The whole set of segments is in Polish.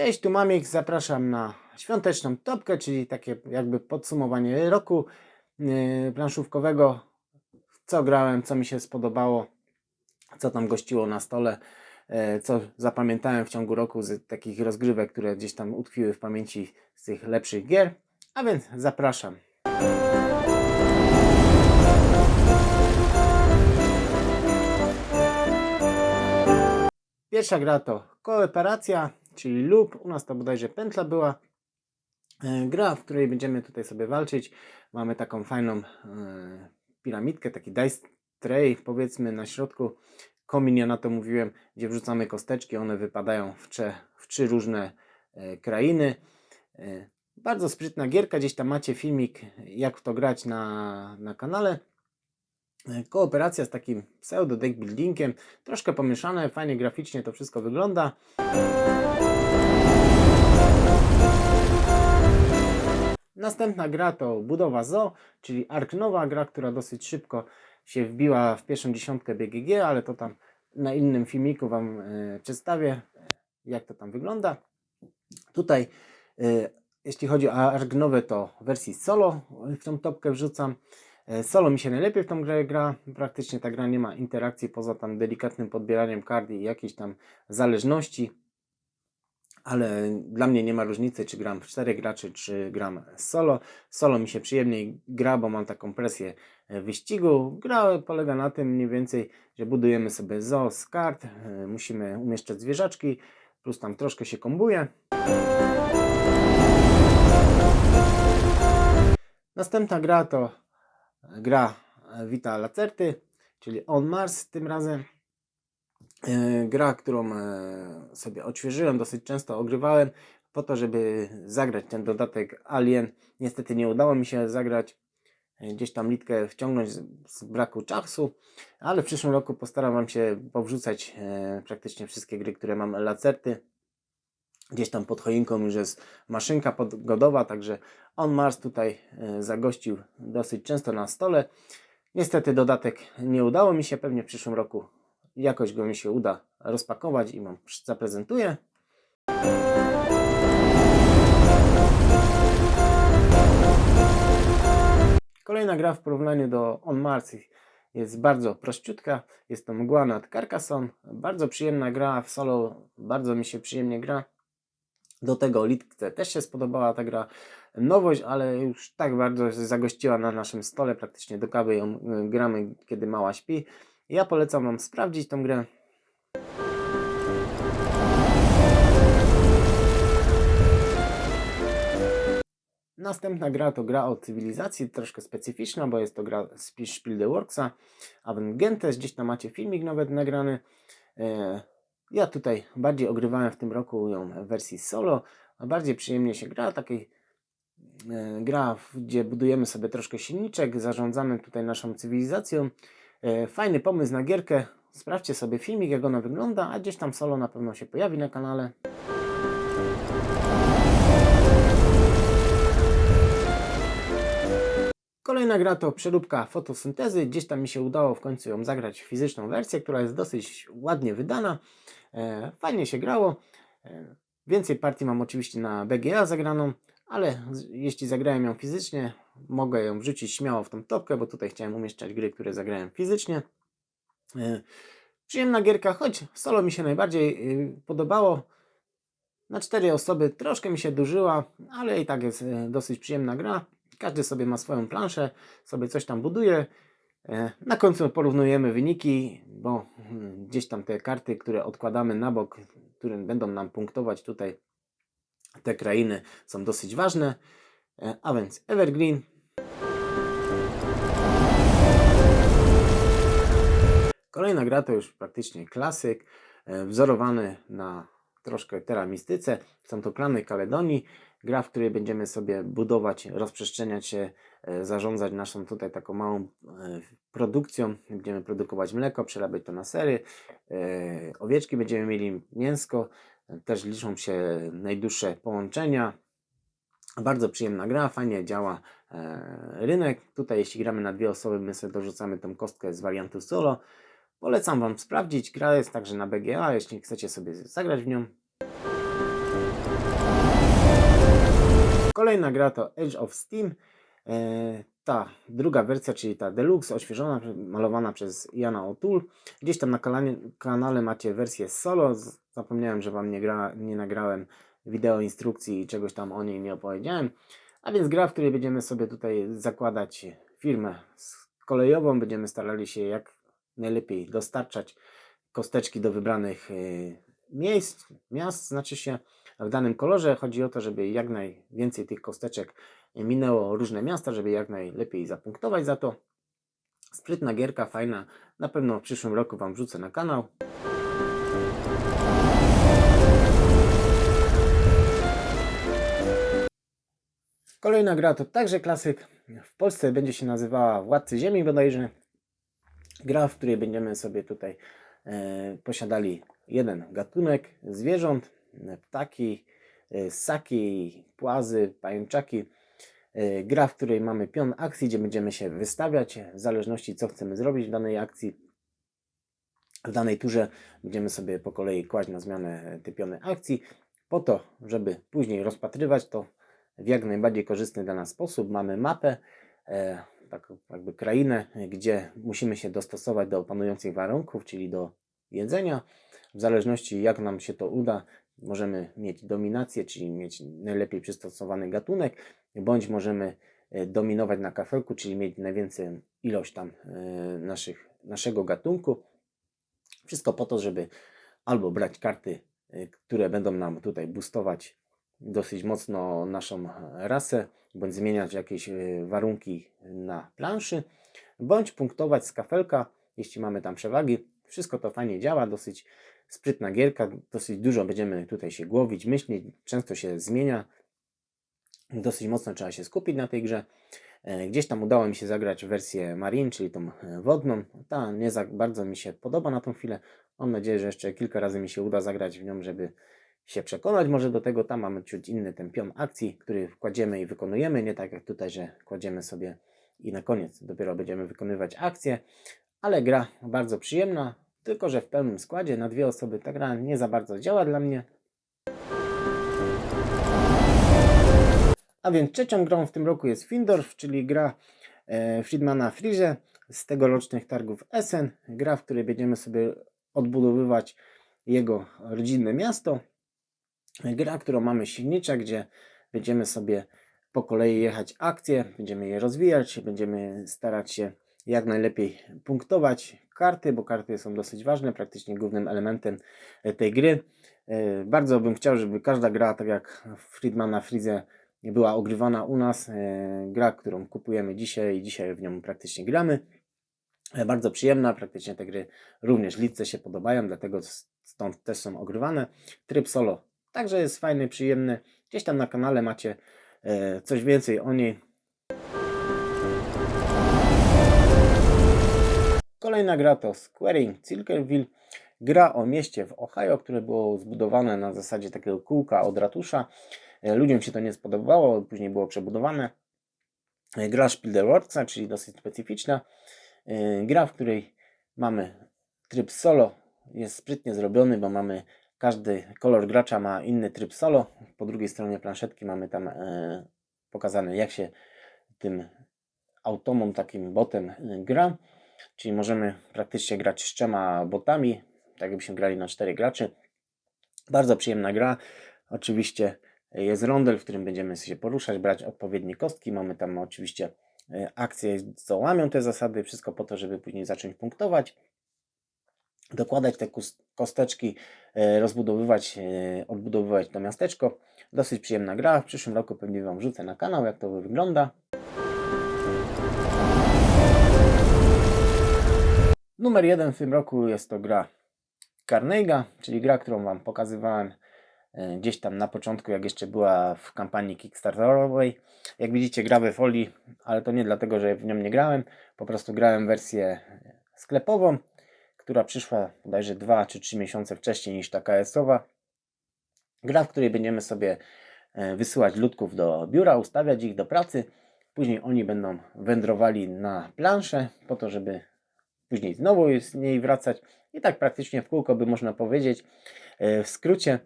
Cześć, tu Mamik, zapraszam na świąteczną topkę, czyli takie jakby podsumowanie roku yy, planszówkowego. Co grałem, co mi się spodobało, co tam gościło na stole, yy, co zapamiętałem w ciągu roku z takich rozgrywek, które gdzieś tam utkwiły w pamięci z tych lepszych gier. A więc zapraszam. Pierwsza gra to kooperacja, czyli lub. U nas to bodajże pętla była. E, Gra, w której będziemy tutaj sobie walczyć. Mamy taką fajną e, piramidkę, taki dice tray, powiedzmy na środku. Komin, ja na to mówiłem, gdzie wrzucamy kosteczki, one wypadają w, w trzy różne e, krainy. Bardzo sprytna gierka, gdzieś tam macie filmik, jak w to grać na, na kanale. E, Kooperacja z takim pseudo deck buildingiem, troszkę pomieszane, fajnie graficznie to wszystko wygląda. Następna gra to Budowa Zoo, czyli Ark Nowa, gra, która dosyć szybko się wbiła w pierwszą dziesiątkę BGG, ale to tam na innym filmiku Wam e, przedstawię, jak to tam wygląda. Tutaj, e, jeśli chodzi o Ark Nowe, to wersji solo w tą topkę wrzucam. E, Solo mi się najlepiej w tą grę gra. Praktycznie ta gra nie ma interakcji poza tam delikatnym podbieraniem kart i jakiejś tam zależności. Ale dla mnie nie ma różnicy, czy gram w 4 graczy, czy gram solo. Solo mi się przyjemniej gra, bo mam taką presję e, wyścigu. Gra polega na tym mniej więcej, że budujemy sobie zoo z kart, e, musimy umieszczać zwierzaczki, plus tam troszkę się kombuje. Następna gra to gra e, Vita Lacerty, czyli On Mars tym razem. E, Gra, którą e, sobie odświeżyłem, dosyć często ogrywałem po to, żeby zagrać ten dodatek Alien. Niestety nie udało mi się zagrać, gdzieś tam litkę wciągnąć z, z braku czasu, ale w przyszłym roku postaram się powrzucać praktycznie wszystkie gry, które mam Lacerty. Gdzieś tam pod choinką już jest maszynka podgodowa, także On Mars tutaj e, zagościł dosyć często na stole. Niestety dodatek nie udało mi się, pewnie w przyszłym roku jakoś go mi się uda rozpakować i Wam zaprezentuję. Kolejna gra w porównaniu do On Mars jest bardzo prościutka. Jest to Mgła nad Carcassonne. Bardzo przyjemna gra w solo, bardzo mi się przyjemnie gra. Do tego Litce też się spodobała ta gra. Nowość, ale już tak bardzo zagościła na naszym stole. Praktycznie do kawy ją y, gramy, kiedy mała śpi. Ja polecam Wam sprawdzić tą grę. Następna gra to gra o cywilizacji, troszkę specyficzna, bo jest to gra Spiel the Worksa, Avengentes, gdzieś tam macie filmik nawet nagrany. Ja tutaj bardziej ogrywałem w tym roku ją w wersji solo, a bardziej przyjemnie się gra, takiej e, gra, gdzie budujemy sobie troszkę silniczek, zarządzamy tutaj naszą cywilizacją. E, Fajny pomysł na gierkę, sprawdźcie sobie filmik, jak ona wygląda, a gdzieś tam solo na pewno się pojawi na kanale. Kolejna gra to przeróbka fotosyntezy. Gdzieś tam mi się udało w końcu ją zagrać w fizyczną wersję, która jest dosyć ładnie wydana. E, fajnie się grało. E, więcej partii mam oczywiście na BGA zagraną, ale jeśli zagrałem ją fizycznie, mogę ją wrzucić śmiało w tą topkę, bo tutaj chciałem umieszczać gry, które zagrałem fizycznie. E, przyjemna gierka, choć solo mi się najbardziej y, podobało. Na cztery osoby troszkę mi się dużyła, ale i tak jest dosyć przyjemna gra. Każdy sobie ma swoją planszę, sobie coś tam buduje. Na końcu porównujemy wyniki, bo gdzieś tam te karty, które odkładamy na bok, które będą nam punktować tutaj te krainy, są dosyć ważne. E, A więc Evergreen. Kolejna gra to już praktycznie klasyk, e, wzorowany na troszkę teramistyce. Są to klany Kaledonii. Gra, w której będziemy sobie budować, rozprzestrzeniać się, e, zarządzać naszą tutaj taką małą e, produkcją. Będziemy produkować mleko, przerabiać to na sery. e, Owieczki będziemy mieli, mięsko. Też liczą się najdłuższe połączenia. Bardzo przyjemna gra, fajnie działa rynek. Tutaj jeśli gramy na dwie osoby, my sobie dorzucamy tą kostkę z wariantu solo. Polecam Wam sprawdzić. Gra jest także na BGA, jeśli chcecie sobie zagrać w nią. Kolejna gra to Edge of Steam. E, ta druga wersja, czyli ta Deluxe, odświeżona, malowana przez Jana O'Toole. Gdzieś tam na kanale, kanale macie wersję solo. Zapomniałem, że Wam nie, gra, nie nagrałem wideo instrukcji i czegoś tam o niej nie opowiedziałem. A więc gra, w której będziemy sobie tutaj zakładać firmę kolejową. Będziemy starali się jak najlepiej dostarczać kosteczki do wybranych y, miejsc, miast, znaczy się w danym kolorze. Chodzi o to, żeby jak najwięcej tych kosteczek minęło różne miasta, żeby jak najlepiej zapunktować za to. Sprytna gierka, fajna. Na pewno w przyszłym roku Wam wrzucę na kanał. Kolejna gra to także klasyk. W Polsce będzie się nazywała Władcy Ziemi bodajże. Gra, w której będziemy sobie tutaj e, posiadali jeden gatunek zwierząt, ptaki, e, ssaki, płazy, pajęczaki. E, gra, w której mamy pion akcji, gdzie będziemy się wystawiać w zależności co chcemy zrobić w danej akcji. W danej turze będziemy sobie po kolei kłaść na zmianę te piony akcji, po to, żeby później rozpatrywać to w jak najbardziej korzystny dla nas sposób. Mamy mapę, taką jakby krainę, e, gdzie musimy się dostosować do panujących warunków, czyli do jedzenia. W zależności jak nam się to uda, możemy mieć dominację, czyli mieć najlepiej przystosowany gatunek, bądź możemy e, dominować na kafelku, czyli mieć najwięcej ilość tam e, naszych, naszego gatunku. Wszystko po to, żeby albo brać karty, y, które będą nam tutaj boostować dosyć mocno naszą rasę, bądź zmieniać jakieś y, warunki na planszy, bądź punktować z kafelka, jeśli mamy tam przewagi. Wszystko to fajnie działa, dosyć sprytna gierka, dosyć dużo będziemy tutaj się głowić, myśleć, często się zmienia. Dosyć mocno trzeba się skupić na tej grze. E, Gdzieś tam udało mi się zagrać wersję Marine, czyli tą e, wodną. Ta nie za bardzo mi się podoba na tą chwilę. Mam nadzieję, że jeszcze kilka razy mi się uda zagrać w nią, żeby się przekonać może do tego. Tam mamy ciut inny ten pion akcji, który kładziemy i wykonujemy. Nie tak jak tutaj, że kładziemy sobie i na koniec dopiero będziemy wykonywać akcję. Ale gra bardzo przyjemna, tylko że w pełnym składzie na dwie osoby ta gra nie za bardzo działa dla mnie. A więc trzecią grą w tym roku jest Findorf, czyli gra e, Friedmana Frize z tegorocznych targów Essen. Gra, w której będziemy sobie odbudowywać jego rodzinne miasto. Gra, którą mamy silnicza, gdzie będziemy sobie po kolei jechać akcje, będziemy je rozwijać, będziemy starać się jak najlepiej punktować karty, bo karty są dosyć ważne, praktycznie głównym elementem e, tej gry. E, Bardzo bym chciał, żeby każda gra, tak jak Friedmana Frize, była ogrywana u nas. E, Gra, którą kupujemy dzisiaj i dzisiaj w nią praktycznie gramy. Bardzo przyjemna, praktycznie te gry również lidce się podobają, dlatego stąd też są ogrywane. Tryb solo także jest fajny, przyjemny. Gdzieś tam na kanale macie e, coś więcej o niej. Kolejna gra to Squaring Silkerville. Gra o mieście w Ohio, które było zbudowane na zasadzie takiego kółka od ratusza. E, Ludziom się to nie spodobało, później było przebudowane. E, Gra Spielderworksa, czyli dosyć specyficzna. E, Gra, w której mamy tryb solo, jest sprytnie zrobiony, bo mamy każdy kolor gracza ma inny tryb solo. Po drugiej stronie planszetki mamy tam e, pokazane, jak się tym automą, takim botem e, gra. Czyli możemy praktycznie grać z trzema botami, tak jakbyśmy grali na cztery graczy. Bardzo przyjemna gra. Oczywiście jest rondel, w którym będziemy się poruszać, brać odpowiednie kostki. Mamy tam oczywiście e, akcje, co łamią te zasady. Wszystko po to, żeby później zacząć punktować. Dokładać te kosteczki, e, rozbudowywać, e, odbudowywać to miasteczko. Dosyć przyjemna gra. W przyszłym roku pewnie Wam wrzucę na kanał, jak to wygląda. Numer jeden w tym roku jest to gra Carnega, czyli gra, którą Wam pokazywałem e, gdzieś tam na początku, jak jeszcze była w kampanii Kickstarterowej. Jak widzicie, gra we folii, ale to nie dlatego, że w nią nie grałem. Po prostu grałem wersję sklepową, która przyszła bodajże 2 czy 3 miesiące wcześniej niż ta KS-owa. Gra, w której będziemy sobie e, wysyłać ludków do biura, ustawiać ich do pracy. Później oni będą wędrowali na planszę po to, żeby później znowu z niej wracać. I tak praktycznie w kółko by można powiedzieć. E, W skrócie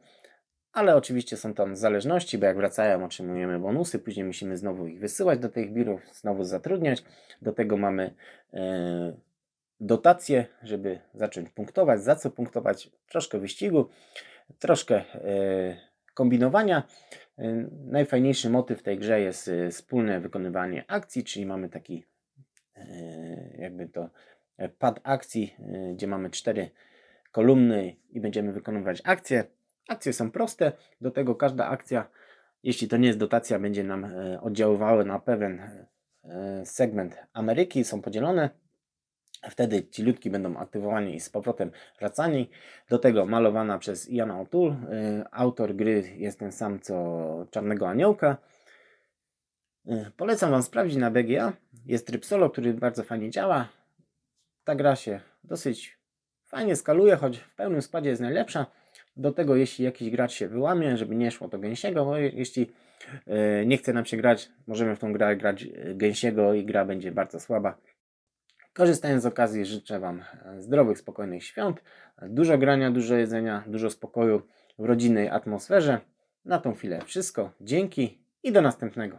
ale oczywiście są tam zależności, bo jak wracają, otrzymujemy bonusy, później musimy znowu ich wysyłać do tych birów, znowu zatrudniać. Do tego mamy e, dotacje, żeby zacząć punktować. Za co punktować? Troszkę wyścigu, troszkę e, kombinowania. E, Najfajniejszy motyw tej grze jest e, wspólne wykonywanie akcji, czyli mamy taki jakby to pad akcji, gdzie mamy cztery kolumny i będziemy wykonywać akcje. Akcje są proste, do tego każda akcja, jeśli to nie jest dotacja, będzie nam oddziaływała na pewien segment Ameryki, są podzielone. Wtedy ci ludki będą aktywowani i z powrotem wracani. Do tego malowana przez Iana O'Toole. E, Autor gry jest ten sam co Czarnego Aniołka. E, Polecam Wam sprawdzić na BGA. Jest tryb solo, który bardzo fajnie działa. Ta gra się dosyć fajnie skaluje, choć w pełnym składzie jest najlepsza. Do tego, jeśli jakiś gracz się wyłamie, żeby nie szło to gęsiego, bo je- jeśli e, nie chce nam się grać, możemy w tą grę grać gęsiego i gra będzie bardzo słaba. Korzystając z okazji, życzę Wam e, zdrowych, spokojnych świąt, dużo grania, dużo jedzenia, dużo spokoju w rodzinnej atmosferze. Na tą chwilę wszystko. Dzięki i do następnego.